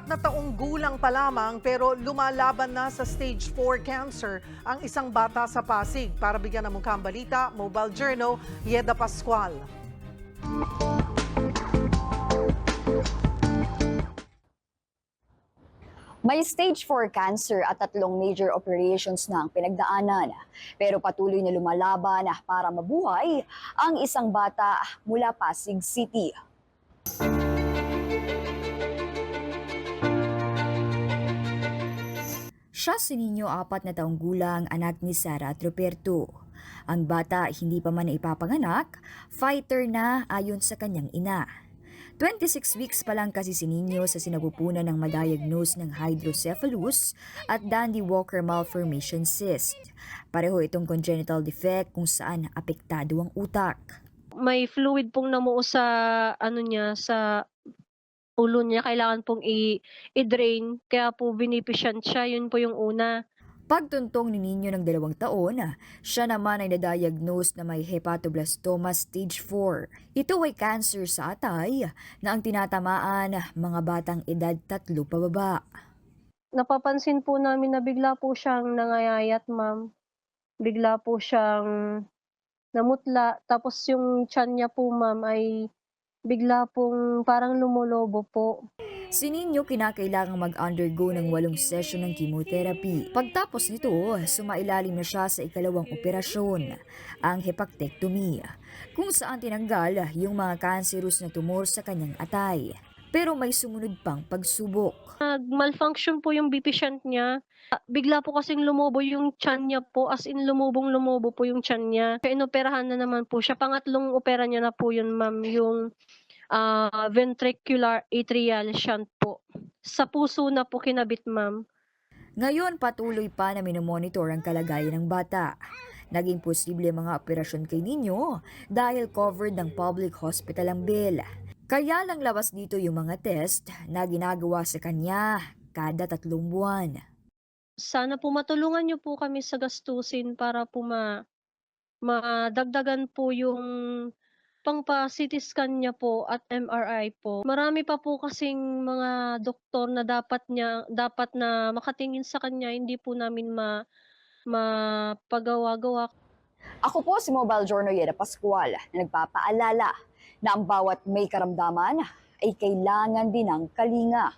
Apat na taong gulang pa lamang pero lumalaban na sa stage 4 cancer ang isang bata sa Pasig. Para bigyan ng mukhang balita, Mobile Journal, Yeda Pascual. May stage 4 cancer at tatlong major operations na ang pinagdaanan. Pero patuloy na lumalaban para mabuhay ang isang bata mula Pasig City. Siya si Nino, apat na taong gulang, anak ni Sara at Roberto. Ang bata hindi pa man ipapanganak, fighter na ayon sa kanyang ina. 26 weeks pa lang kasi si Nino sa sinapupunan ng madiagnose ng hydrocephalus at Dandy Walker malformation cyst. Pareho itong congenital defect kung saan apektado ang utak. May fluid pong namuo sa ano niya, sa ulo niya. Kailangan pong i i-drain kaya po binipisyant siya, yun po yung una. Pagtuntong ni Nino ng dalawang taon, siya naman ay na-diagnose na may hepatoblastoma stage 4. Ito ay cancer sa atay na ang tinatamaan mga batang edad tatlo pababa. Napapansin po namin na bigla po siyang nangayayat, ma'am. Bigla po siyang namutla. Tapos yung tiyan niya po, ma'am, ay bigla pong parang lumulobo po. Si Nino kinakailangang mag-undergo ng walong session ng chemotherapy. Pagtapos nito, sumailalim na siya sa ikalawang operasyon, ang hepatectomy, kung saan tinanggal yung mga cancerous na tumor sa kanyang atay. Pero may sumunod pang pagsubok. Nag-malfunction po yung bipishant niya. Bigla po kasing lumobo yung tiyan niya po, as in lumubong lumobo po yung tiyan niya. Inoperahan na naman po siya. Pangatlong opera niya na po yun, ma'am, yung ah, ventricular atrial shunt po. Sa puso na po kinabit, ma'am. Ngayon patuloy pa na minomonitor ang kalagayan ng bata. Naging posible mga operasyon kay Nino dahil covered ng public hospital ang bill. Kaya lang labas dito yung mga test na ginagawa sa kanya kada tatlong buwan. Sana po matulungan niyo po kami sa gastusin para po ma madagdagan po yung pangpa-CT scan niya po at MRI po. Marami pa po kasing mga doktor na dapat niya dapat na makatingin sa kanya, hindi po namin ma mapagawa-gawa. Ako po si Mobile Journal Yeda Pascual na nagpapaalala na ang bawat may karamdaman ay kailangan din ng kalinga.